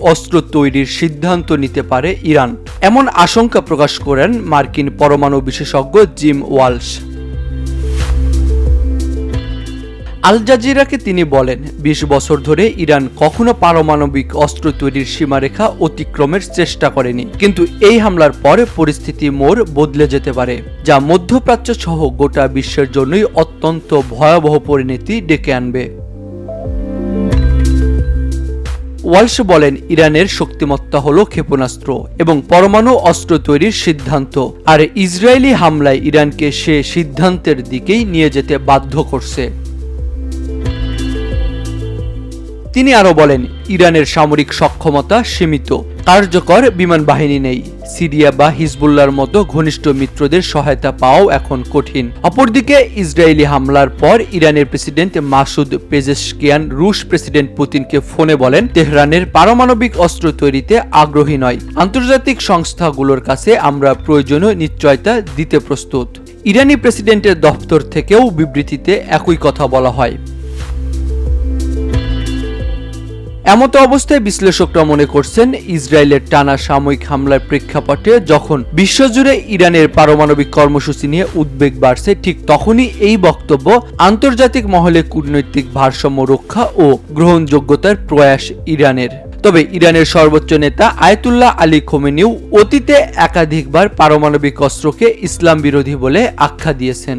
অস্ত্র তৈরির সিদ্ধান্ত নিতে পারে ইরান। এমন আশঙ্কা প্রকাশ করেন মার্কিন পরমাণু বিশেষজ্ঞ জিম ওয়ালশ। আল জাজিরাকে তিনি বলেন, বিশ বছর ধরে ইরান কখনো পারমাণবিক অস্ত্র তৈরির সীমারেখা অতিক্রমের চেষ্টা করেনি। কিন্তু এই হামলার পরে পরিস্থিতি মোড় বদলে যেতে পারে, যা মধ্যপ্রাচ্য সহ গোটা বিশ্বের জন্যই অত্যন্ত ভয়াবহ পরিণতি ডেকে আনবে। ওয়ালশ বলেন, ইরানের শক্তিমত্তা হল ক্ষেপণাস্ত্র এবং পরমাণু অস্ত্র তৈরির সিদ্ধান্ত, আর ইসরায়েলি হামলায় ইরানকে সে সিদ্ধান্তের দিকেই নিয়ে যেতে বাধ্য করছে। তিনি আরও বলেন, ইরানের সামরিক সক্ষমতা সীমিত, কার্যকর বিমান বাহিনী নেই। সিরিয়া বা হিজবুল্লার মতো ঘনিষ্ঠ মিত্রদের সহায়তা পাওয়াও এখন কঠিন। অপরদিকে, ইসরায়েলি হামলার পর ইরানের প্রেসিডেন্ট মাসুদ পেজেশকিয়ান রুশ প্রেসিডেন্ট পুতিনকে ফোনে বলেন, তেহরানের পারমাণবিক অস্ত্র তৈরিতে আগ্রহী নয়। আন্তর্জাতিক সংস্থাগুলোর কাছে আমরা প্রয়োজনীয় নিশ্চয়তা দিতে প্রস্তুত। ইরানি প্রেসিডেন্টের দপ্তর থেকেও বিবৃতিতে একই কথা বলা হয়। এমতো অবস্থায় বিশ্লেষকরা মনে করছেন ইসরায়েলের টানা সাময়িক হামলার প্রেক্ষাপটে যখন বিশ্বজুড়ে ইরানের পারমাণবিক কর্মসূচি নিয়ে উদ্বেগ বাড়ছে, ঠিক তখনই এই বক্তব্য আন্তর্জাতিক মহলে কূটনৈতিক ভারসাম্য রক্ষা ও গ্রহণযোগ্যতার প্রয়াস ইরানের। তবে ইরানের সর্বোচ্চ নেতা আয়তুল্লাহ আলী খোমেনিও অতীতে একাধিকবার পারমাণবিক অস্ত্রকে ইসলাম বিরোধী বলে আখ্যা দিয়েছেন।